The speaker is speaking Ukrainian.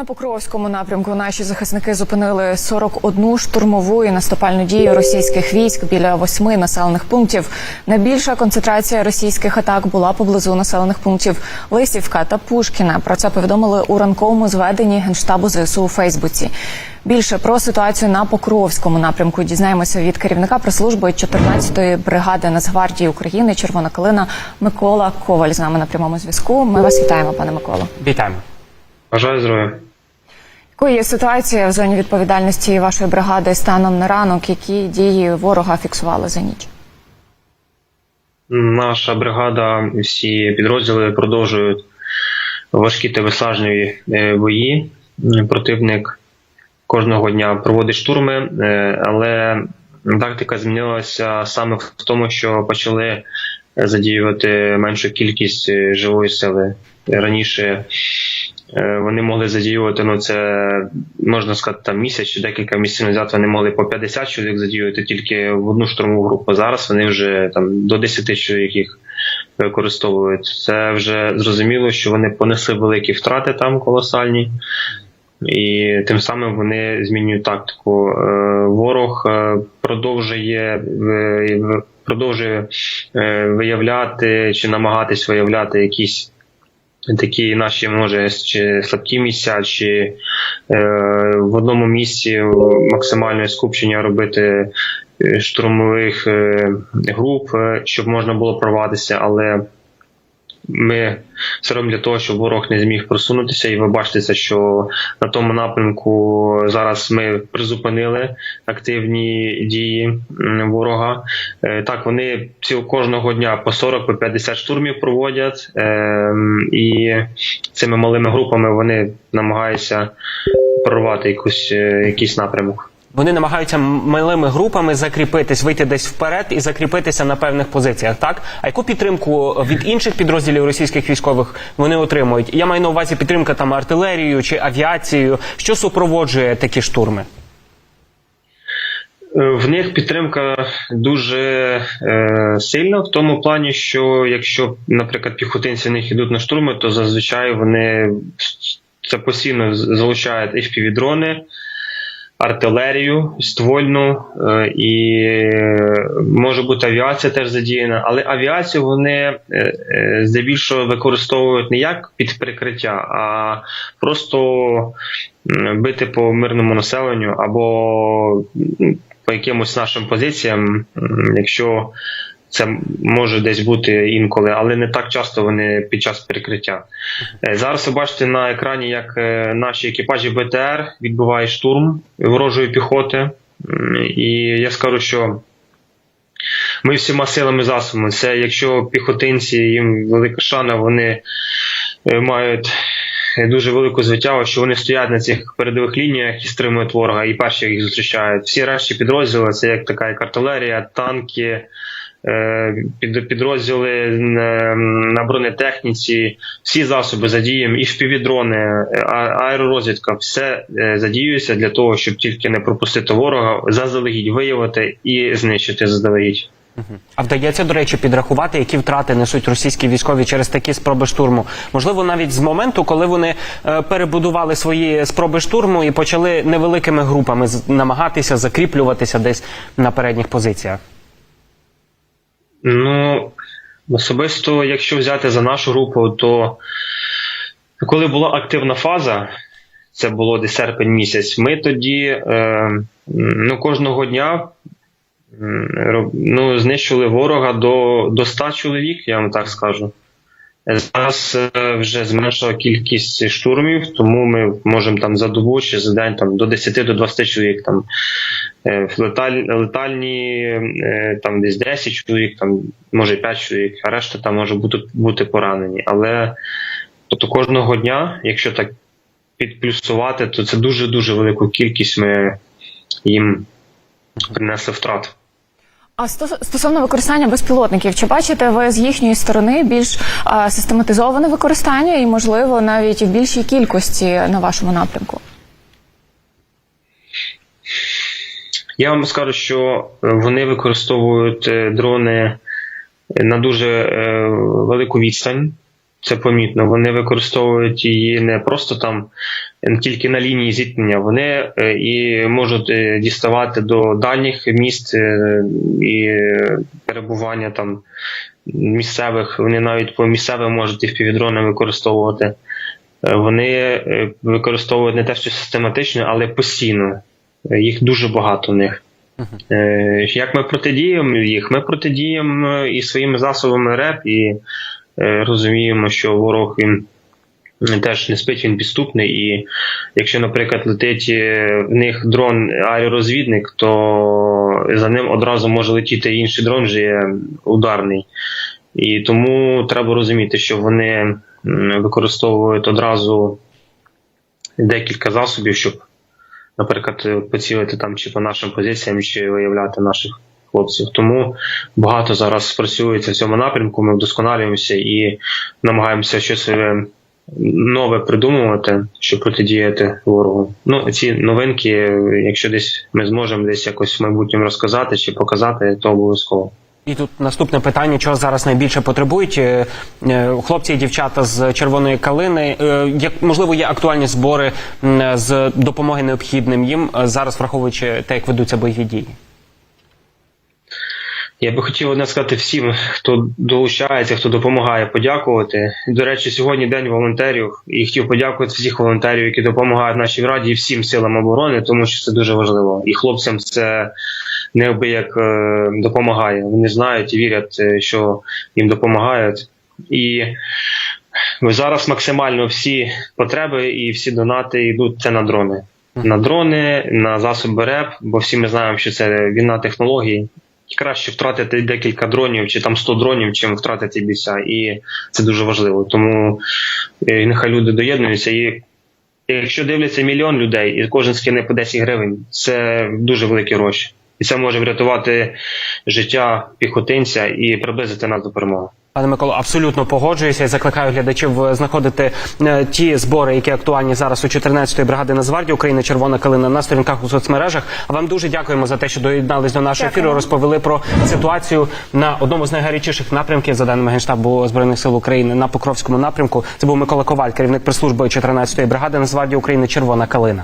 На Покровському напрямку наші захисники зупинили 41 штурмову і наступальну дію російських військ біля восьми населених пунктів. Найбільша концентрація російських атак була поблизу населених пунктів Лисівка та Пушкіна. Про це повідомили у ранковому зведенні генштабу ЗСУ у Фейсбуці. Більше про ситуацію на Покровському напрямку дізнаємося від керівника прес-служби 14-ї бригади Нацгвардії України Червона калина Микола Коваль з нами на прямому зв'язку. Ми вас вітаємо, пане Миколо. Вітаємо. Бажаю здоров'я. Якою є ситуація в зоні відповідальності вашої бригади станом на ранок? Які дії ворога фіксували за ніч? Наша бригада, всі підрозділи продовжують важкі та виснажливі е, бої. Противник кожного дня проводить штурми, е, але тактика змінилася саме в тому, що почали задіювати меншу кількість е, живої сили. Раніше вони могли задіювати, ну це можна сказати, там місяць чи декілька місяців назад вони могли по 50 чоловік задіювати тільки в одну штурмову групу. Зараз вони вже там до 10 чоловік їх використовують. Це вже зрозуміло, що вони понесли великі втрати там колосальні. І тим самим вони змінюють тактику. Е, Ворог е, продовжує е, продовжує е, виявляти чи намагатись виявляти якісь такі наші, може, чи слабкі місця, чи е, в одному місці максимальне скупчення робити е, штурмових е, груп, е, щоб можна було прорватися, але ми все робимо для того, щоб ворог не зміг просунутися, і ви бачите, що на тому напрямку зараз ми призупинили активні дії ворога. Е, Так, вони ці кожного дня по 40 по 50 штурмів проводять, ем, і цими малими групами вони намагаються прорвати якусь, е, якийсь напрямок. Вони намагаються м- малими групами закріпитись, вийти десь вперед і закріпитися на певних позиціях. Так, а яку підтримку від інших підрозділів російських військових вони отримують? Я маю на увазі підтримка там артилерією чи авіацією, що супроводжує такі штурми. Е, В них підтримка дуже е, сильна в тому плані, що якщо, наприклад, піхотинці в них йдуть на штурми, то зазвичай вони це постійно залучають FPV-дрони, артилерію ствольну, е, і е, може бути авіація теж задіяна, але авіацію вони е, здебільшого використовують не як під прикриття, а просто бити по мирному населенню або по якимось нашим позиціям, якщо це може десь бути інколи, але не так часто вони під час перекриття. Е, Зараз ви бачите на екрані, як е, наші екіпажі БТР відбувають штурм ворожої піхоти. І я скажу, що ми всіма силами засобами. Це якщо піхотинці, їм велика шана, вони е, мають дуже велику звитягу, що вони стоять на цих передових лініях і стримують ворога, і перші їх зустрічають. Всі решті підрозділи це як така як артилерія, танки. Е, Під підрозділи на бронетехніці, всі засоби задіємо, і впівдрони, аеророзвідка, все е, задіюється для того, щоб тільки не пропустити ворога, заздалегідь виявити і знищити заздалегідь. А вдається, до речі, підрахувати, які втрати несуть російські військові через такі спроби штурму. Можливо, навіть з моменту, коли вони е, перебудували свої спроби штурму і почали невеликими групами намагатися закріплюватися десь на передніх позиціях. Ну, особисто, якщо взяти за нашу групу, то коли була активна фаза, це було десь серпень місяць, ми тоді е, ну, кожного дня ну, знищили ворога до, до 100 чоловік, я вам так скажу. Зараз е, вже зменшила кількість штурмів, тому ми можемо там за добу чи за день там, до 10 до 20 чоловік там е, леталь, летальні е, там десь 10 чоловік, там може 5 чоловік, а решта там може бути, бути поранені. Але тобто кожного дня, якщо так підплюсувати, то це дуже дуже велику кількість ми їм принесли втрат. А стосовно використання безпілотників, чи бачите ви з їхньої сторони більш а, систематизоване використання і, можливо, навіть в більшій кількості на вашому напрямку? Я вам скажу, що е, вони використовують е, дрони на дуже е, велику відстань. Це помітно. Вони використовують її не просто там тільки на лінії зіткнення. Вони е, і можуть е, діставати до дальніх міст е, і перебування там місцевих. Вони навіть по місцевим можуть і впівдрони використовувати. Вони використовують не те, що систематично, але постійно. Їх дуже багато в них. Е, Як ми протидіємо їх? Ми протидіємо і своїми засобами РЕП, і розуміємо, що ворог він теж не спить, він підступний. І якщо, наприклад, летить е, в них дрон аеророзвідник, то за ним одразу може летіти інший дрон, вже є ударний. І тому треба розуміти, що вони використовують одразу декілька засобів, щоб, наприклад, е, поцілити там чи по нашим позиціям, чи виявляти наших хлопців. Тому багато зараз працюється в цьому напрямку. Ми вдосконалюємося і намагаємося щось е, нове придумувати, щоб протидіяти ворогу. Ну, ці новинки, якщо десь ми зможемо десь якось в майбутньому розказати чи показати, то обов'язково. І тут наступне питання: чого зараз найбільше потребують е, е, хлопці і дівчата з червоної калини? Е, Як можливо є актуальні збори з допомоги необхідним їм зараз, враховуючи те, як ведуться бойові дії? Я би хотів одне сказати всім, хто долучається, хто допомагає, подякувати. До речі, сьогодні день волонтерів, і хотів подякувати всіх волонтерів, які допомагають нашій раді і всім силам оборони, тому що це дуже важливо. І хлопцям це неабияк е, допомагає. Вони знають і вірять, е, що їм допомагають. І зараз максимально всі потреби і всі донати йдуть це на дрони. На дрони, на засоби РЕП, бо всі ми знаємо, що це війна технологій. Краще втратити декілька дронів чи там 100 дронів, чим втратити бійця. І це дуже важливо. Тому е, нехай люди доєднуються. І якщо дивляться мільйон людей, і кожен скине по 10 гривень, це дуже великі гроші. І це може врятувати життя піхотинця і приблизити нас до перемоги. Пане Миколо, абсолютно погоджуюся і закликаю глядачів е, знаходити е, ті збори, які актуальні зараз у 14-ї бригади Нацгвардії України Червона калина на сторінках у соцмережах. А вам дуже дякуємо за те, що доєднались до нашого Дякую. ефіру. Розповіли про ситуацію на одному з найгарячіших напрямків за даними генштабу збройних сил України на Покровському напрямку. Це був Микола Коваль, керівник прес-служби 14-ї бригади Нацгвардії України Червона калина.